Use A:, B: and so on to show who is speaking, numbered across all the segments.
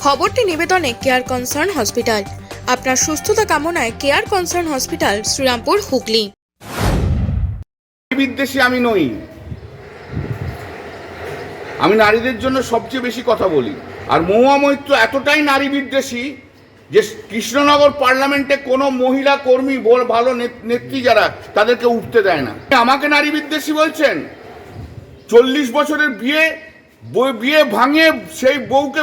A: খবরটি নিবেদনে care concern hospital আপনার সুস্থতা কামনায় care concern hospital Serampore, Hooghly.
B: বিদ্বেষী আমি নই। আমি নারীদের জন্য সবচেয়ে বেশি কথা বলি। আর মহুয়া মৈত্র এতটাই নারী বিদ্বেষী যে কৃষ্ণনগর পার্লামেন্টে কোনো মহিলা কর্মী বল ভালো নেত- নেত্রী যারা, তাদেরকে উঠতে দেয় না। আমাকে নারী বিদ্বেষী বলছেন? চল্লিশ বছরের বিয়ে বউ- বিয়ে ভাঙে সেই বউকে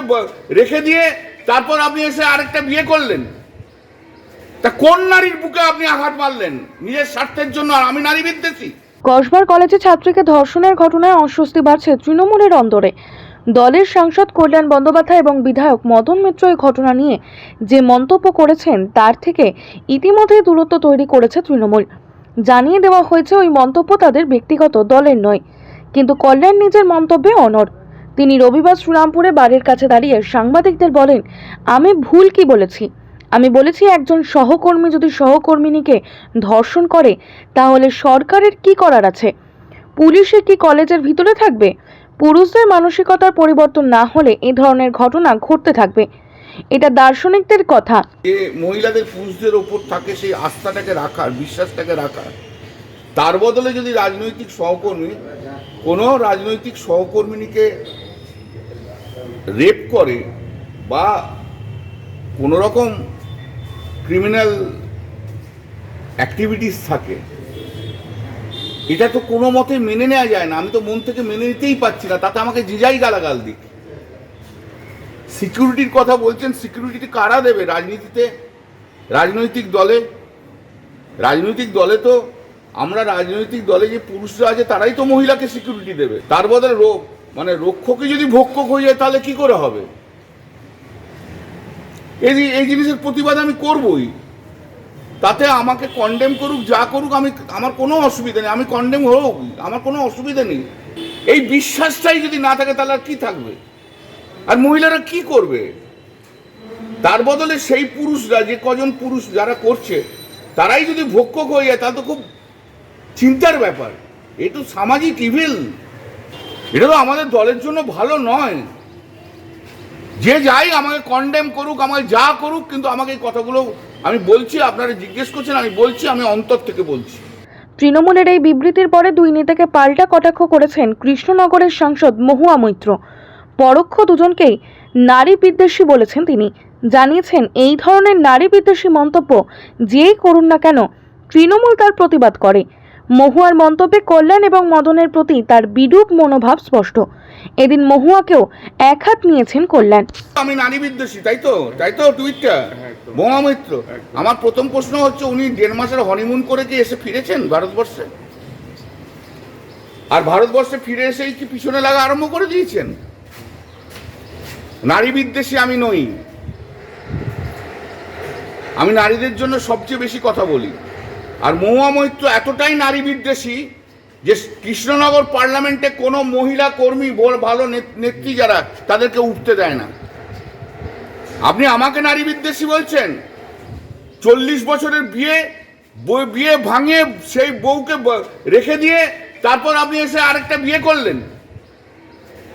B: রেখে দিয়ে তারপর আপনি এসে আরেকটা বিয়ে করলেন। তা কোন নারীর বুকে আপনি আঘাত মারলেন? নিজের স্বার্থের জন্য আর আমি নারী বিদ্বেষী
C: কসবার কলেজে ছাত্রীকে ধর্ষণের ঘটনায় অস্বস্তি বাড়ছে তৃণমূলের অন্দরে। দলের সাংসদ কল্যাণ বন্দ্যোপাধ্যায় এবং বিধায়ক মদন মিত্র এই ঘটনা নিয়ে যে মন্তব্য করেছেন, তার থেকে ইতিমধ্যেই দূরত্ব তৈরি করেছে তৃণমূল। জানিয়ে দেওয়া হয়েছে, ওই মন্তব্য তাদের ব্যক্তিগত, দলের নয়। কিন্তু কল্যাণ নিজের মন্তব্যে অনর তিনি রবিবার শ্রীরামপুরে বাড়ির কাছে দাঁড়িয়ে সাংবাদিকদের বলেন, আমি ভুল কি বলেছি? আমি বলেছি একজন সহকর্মী যদি সহকর্মিনীকে ধর্ষণ করে, তাহলে সরকারের কি করার আছে? পুলিশে কি কলেজের ভিতরে থাকবে? পুরুষদের মানসিকতার পরিবর্তন না হলে এ ধরনের ঘটনা ঘটতে থাকবে। এটা দার্শনিকদের কথা।
B: যে মহিলাদের পুরুষদের ওপর থাকে সেই আস্থাটাকে রাখার, বিশ্বাসটাকে রাখার, তার বদলে যদি রাজনৈতিক সহকর্মী কোনো রাজনৈতিক সহকর্মিনীকে রেপ করে বা কোনো রকম ক্রিমিনাল অ্যাক্টিভিটিস থাকে, এটা তো কোনো মতে মেনে নেওয়া যায় না। আমি তো মন থেকে মেনে নিতেই পারছি না। তাতে আমাকে জিজাই গালাগাল দিক। সিকিউরিটির কথা বলছেন, সিকিউরিটি কারা দেবে? রাজনীতিতে, রাজনৈতিক দলে? রাজনৈতিক দলে তো আমরা রাজনৈতিক দলে যে পুরুষরা আছে, তারাই তো মহিলাকে সিকিউরিটি দেবে। তার বদলে রোগ। মানে রক্ষকে যদি ভক্ষক হয়ে যায়, তাহলে কি করে হবে? এই এই জিনিসের প্রতিবাদ আমি করবই। তাতে আমাকে কন্ডেম করুক, যা করুক, আমি, আমার কোনো অসুবিধা নেই। আমি কন্ডেম হোক, আমার কোনো অসুবিধা নেই। এই বিশ্বাসটাই যদি না থাকে, তাহলে আর কি থাকবে? আর মহিলারা কি করবে? তার বদলে সেই পুরুষরা, যে কজন পুরুষ যারা করছে, তারাই যদি ভক্ষক হয়ে যায়, তাহলে তো খুব চিন্তার ব্যাপার। এ তো সামাজিক ইভিল এটা তো আমাদের দলের জন্য ভালো নয়। যে যাই আমাকে কন্ডেম করুক আমাকে যা করুক, কিন্তু আমাকে এই কথাগুলো আমি বলছি, আপনারা জিজ্ঞেস করছেন, আমি বলছি, আমি অন্তর থেকে বলছি।
C: তৃণমূলের এই বিবৃতির পরে দুই নেতাকে পাল্টা কটাক্ষ করেছেন কৃষ্ণনগরের সাংসদ মহুয়া মৈত্র। পরোক্ষ দুজনকেই নারী বিদ্বেষী বলেছেন তিনি। জানিয়েছেন, এই ধরনের নারী বিদ্বেষী মন্তব্য যেই করুন না কেন, তৃণমূল তার প্রতিবাদ করে। মহুয়ার মন্তব্যে কল্যাণ এবং মদনের প্রতি তার বিরূপ মনোভাব স্পষ্ট। এদিন মহুয়াকেও এক হাত নিয়েছেন কল্যাণ।
B: আমি নারী বিদ্বেষী তাই তো? তাই তো টুইটটা? বোমা মিত্র আমার প্রথম প্রশ্ন হচ্ছে উনি দেড় মাসের হনিমুন করে কি এসে ফিরেছেন ভারতবর্ষে? আর ভারতবর্ষে ফিরে এসেই কি পিছনে লাগা আরম্ভ করে দিয়েছেন? নারী বিদ্বেষী আমি নই। আমি নারীদের জন্য সবচেয়ে বেশি কথা বলি। আর মহুয়া মৈত্র এতটাই নারী বিদ্বেষী যে কৃষ্ণনগর পার্লামেন্টে কোনো মহিলা কর্মী ভালো নেত- নেত্রী যারা, তাদেরকে উঠতে দেয় না। আপনি আমাকে নারী বিদ্বেষী বলছেন? চল্লিশ বছরের বিয়ে বিয়ে ভাঙে সেই বউকে রেখে দিয়ে তারপর আপনি এসে আরেকটা বিয়ে করলেন।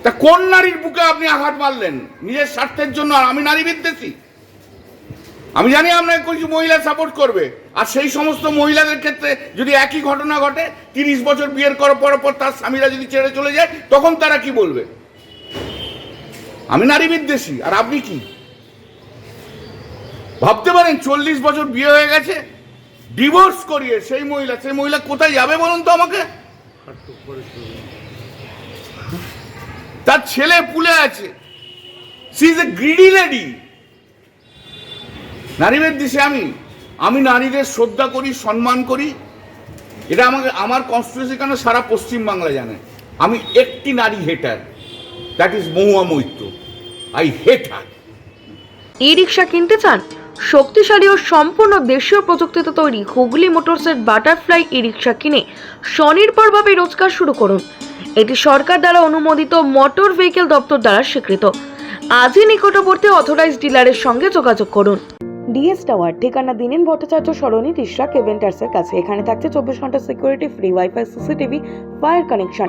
B: তা কোন নারীর বুকে আপনি আঘাত মারলেন? নিজের স্বার্থের জন্য আর আমি নারী বিদ্বেষী? আমি জানি আপনাকে কিছু মহিলা সাপোর্ট করবে। আর সেই সমস্ত মহিলাদের ক্ষেত্রে যদি একই ঘটনা ঘটে, তিরিশ বছর বিয়ের করার পর পর তার স্বামীরা যদি ছেড়ে চলে যায়, তখন তারা কি বলবে? আমি নারী বিদ্বেষী, আর আপনি কি? ভাবতে পারেন চল্লিশ বছর বিয়ে হয়ে গেছে ডিভোর্স করিয়ে সেই মহিলা সেই মহিলা কোথায় যাবে বলুন তো আমাকে? তার ছেলে পুলে আছে। She is a greedy lady নারীদের দিশে আমি আমি নারীদের শ্রদ্ধা করি, সম্মান করি। এটা আমাকে, আমার কনস্টিটিউশন কেন সারা পশ্চিম বাংলা জানে? আমি একটি নারী hater that is Mahua Moitra. I hate her
C: e rickshaw কিনতে চান? শক্তিশালী ও সম্পূর্ণ দেশীয় প্রযুক্তিতে তৈরি হুগলি মোটরসের বাটারফ্লাই ই রিক্সা কিনে স্বনির্ভরভাবে রোজগার শুরু করুন। এটি সরকার দ্বারা অনুমোদিত মোটর ভেহিকেল দপ্তর দ্বারা স্বীকৃত। আজই নিকটবর্তী অথরাইজ ডিলারের সঙ্গে যোগাযোগ করুন। ডিএস টাওয়ার, ঠিকানা দিনেন ভট্টাচার্য সরণি তিসরা কেভেন্টার্সের কাছে। এখানে থাকছে চব্বিশ ঘণ্টা security free wifi CCTV fire connection